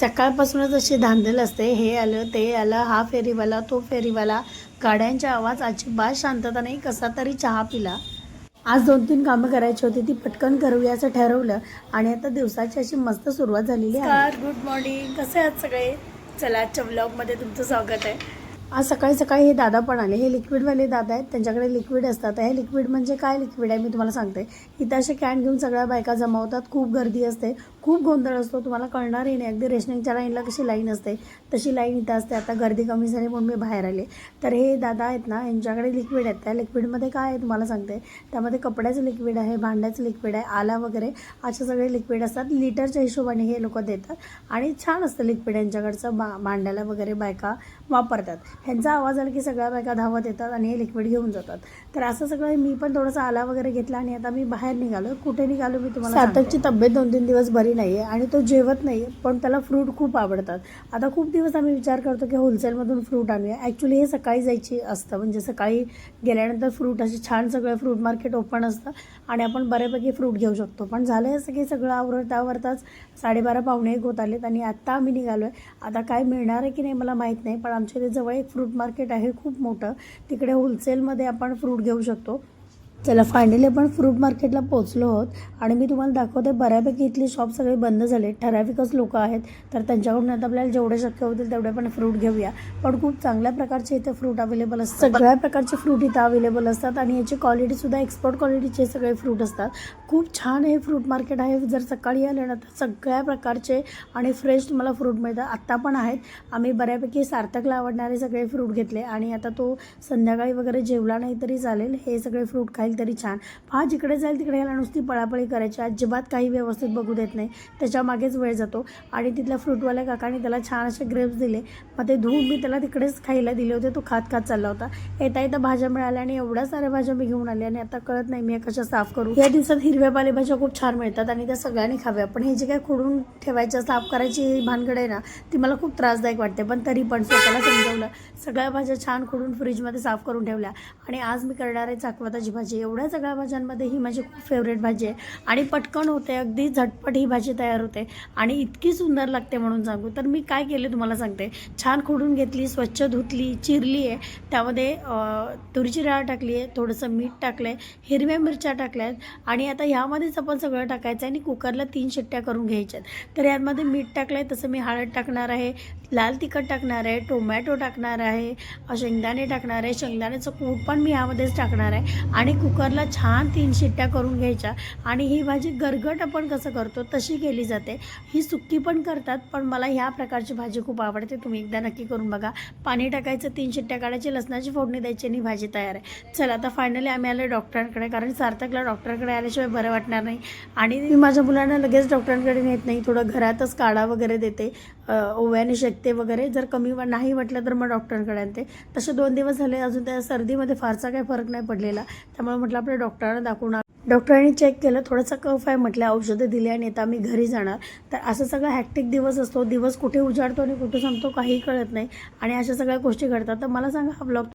सकाळपासूनच अशी धांदल असते. हे आलं ते आलं हा फेरीवाला तो फेरीवाला. गाड्यांचा आवाज अजिबात शांतता नाही. कसा तरी चहा पिला. आज दोन तीन कामं करायची होती ती पटकन करूया असं ठरवलं. आणि आता दिवसाची अशी मस्त सुरुवात झालेली आहे. गुड मॉर्निंग कसे आहात सगळे? चला आजच्या ब्लॉगमध्ये तुमचं स्वागत आहे. आज सकाळी सकाळी हे दादा पण आले. हे लिक्विडवाले दादा आहेत. त्यांच्याकडे लिक्विड असतात. हे लिक्विड म्हणजे काय लिक्विड आहे? मी तुम्हाला सांगते. इथं असे कॅन घेऊन सगळ्या बायका जमा होतात खूप गर्दी असते. खूप गोंधळ असतो तुम्हाला कळणारही नाही. अगदी रेशनिंगच्या लाईनला कशी लाईन असते तशी लाईन इथं असते. आता गर्दी कमी झाली म्हणून मी बाहेर आले. तर हे दादा आहेत ना यांच्याकडे लिक्विड आहेत. त्या लिक्विडमध्ये काय आहे तुम्हाला सांगते. त्यामध्ये कपड्याचं लिक्विड आहे भांड्याचं लिक्विड आहे आला वगैरे असे सगळे लिक्विड असतात. लिटरच्या हिशोबाने हे लोक देतात. आणि छान असतं लिक्विड यांच्याकडचं. बा भांड्याला वगैरे बायका वापरतात. ह्यांचा आवाज आला की सगळ्या बायका धावत येतात आणि हे लिक्विड घेऊन जातात. तर असं सगळं मी पण थोडासा आला वगैरे घेतला आणि आता मी बाहेर निघालो कुठे निघालो मी तुम्हाला सार्थकची तब्येत दोन तीन दिवस बरी नाही आहे आणि तो जेवत नाही पण त्याला फ्रूट खूप आवडतात. आता खूप दिवस आम्ही विचार करतो की होलसेलमधून फ्रूट आणूया. ॲक्च्युली हे सकाळी जायची असतं. म्हणजे सकाळी गेल्यानंतर फ्रूट असे छान सगळं फ्रूट मार्केट ओपन असतं आणि आपण बऱ्यापैकी फ्रूट घेऊ शकतो. पण झालं असं की सगळं आवडतावरताच साडेबारा पाहुणे एक होत आलेत आणि आत्ता आम्ही निघालो आहे आता काय मिळणार आहे की नाही मला माहीत नाही पण आमच्या इथे जवळ एक फ्रूट मार्केट आहे खूप मोठं. तिकडे होलसेलमध्ये आपण फ्रूट घेऊ शकतो. चला फायनली आपण फ्रूट मार्केटला पोहोचलो आहोत. आणि मी तुम्हाला दाखवते बऱ्यापैकी इथली शॉप सगळे बंद झाले ठराविकच लोक आहेत. तर त्यांच्याकडून आता आपल्याला जेवढे शक्य होतील तेवढे पण फ्रूट घेऊया. पण खूप चांगल्या प्रकारचे इथे फ्रूट अवेलेबल असतात. सगळ्या प्रकारचे फ्रूट इथं अवेलेबल असतात. आणि याची क्वालिटीसुद्धा एक्सपोर्ट क्वालिटीचे सगळे फ्रूट असतात. खूप छान हे फ्रूट मार्केट आहे. जर सकाळी आले ना तर सगळ्या प्रकारचे आणि फ्रेश तुम्हाला फ्रूट मिळतात. आत्ता पण आहेत. आम्ही बऱ्यापैकी सार्थकला आवडणारे सगळे फ्रूट घेतले. आणि आता तो संध्याकाळी वगैरे जेवला नाही तरी चालेल. हे सगळे फ्रूट जाईल तरी छान. पहा जिकडे जाईल तिकडे याला नुसती पळापळी करायची. अजिबात काही व्यवस्थित बघू देत नाही. त्याच्या मागेच वेळ जातो. आणि तिथल्या फ्रूटवाल्या काकाने त्याला छान असे ग्रेप्स दिले. मग ते धुवून मी त्याला तिकडेच खायला दिले होते. तो खात खात चालला होता. येता येता भाज्या मिळाल्या आणि एवढ्या साऱ्या भाज्या मी घेऊन आल्या आणि आता कळत नाही मी कशा साफ करू. या दिवसात हिरव्या पालेभाज्या खूप छान मिळतात आणि त्या सगळ्यांनी खाव्या. पण हे जे काय खोडून ठेवायच्या साफ करायची भानगड आहे ना ती मला खूप त्रासदायक वाटते. पण तरी पण स्वतःला समजवलं. सगळ्या भाज्या छान खोडून फ्रीजमध्ये साफ करून ठेवल्या. आणि आज मी करणार आहे चाकवताची भाजी. एवढ्या सगळ्या भाज्यांमध्ये ही माझी खूप फेवरेट भाजी आहे. आणि पटकन होते अगदी झटपट ही भाजी तयार होते. आणि इतकी सुंदर लागते म्हणून सांगू. तर मी काय केले तुम्हाला सांगते. छान खोडून घेतली स्वच्छ धुतली चिरली आहे. त्यामध्ये तुरीची डाळ टाकली आहे थोडंसं मीठ टाकलं आहे हिरव्या मिरच्या टाकल्या आहेत. आणि आता ह्यामध्येच आपण सगळं टाकायचं आहे आणि कुकरला तीन शिट्ट्या करून घ्यायच्या आहेत. तर यामध्ये मीठ टाकलं आहे तसं मी हळद टाकणार आहे लाल तिखट टाकणार आहे टोमॅटो टाकणार आहे शेंगदाणे टाकणार आहे. शेंगदाण्याचं कूट पण मी ह्यामध्येच टाकणार आहे. आणि कुकरला छान तीन शिट्ट्या करून घ्यायच्या आणि ही भाजी गरगट आपण कसं करतो तशी केली जाते. ही सुक्की पण करतात पण मला ह्या प्रकारची भाजी खूप आवडते. तुम्ही एकदा नक्की करून बघा. पाणी टाकायचं तीन शिट्ट्या काढायची लसणाची फोडणी द्यायची आणि भाजी तयार आहे. चला आता फायनली आम्ही आलो डॉक्टरांकडे कारण सार्थकला डॉक्टरकडे आल्याशिवाय बरं वाटणार नाही. आणि मी माझ्या मुलांना लगेच डॉक्टरांकडे नेत नाही थोडं घरातच काढा वगैरे देते. ओव्याने शेकते वगैरे. जर कमी नाही वाटलं तर मग डॉक्टरांकडे आणते. तसे दोन दिवस झाले अजून त्या सर्दीमध्ये फारसा काही फरक नाही पडलेला. त्यामुळे म्हटलं आपल्या डॉक्टरांना दाखवून डॉक्टरांनी चेक केलं थोडासा कफ आहे म्हटलं औषधं दिली आणि आता आम्ही घरी जाणार. तर असं सगळं हॅक्टिक दिवस असतो. दिवस कुठे उजाडतो आणि कुठे संपतो काही कळत नाही. आणि अशा सगळ्या गोष्टी घडतात. तर मला सांगा हा ब्लॉग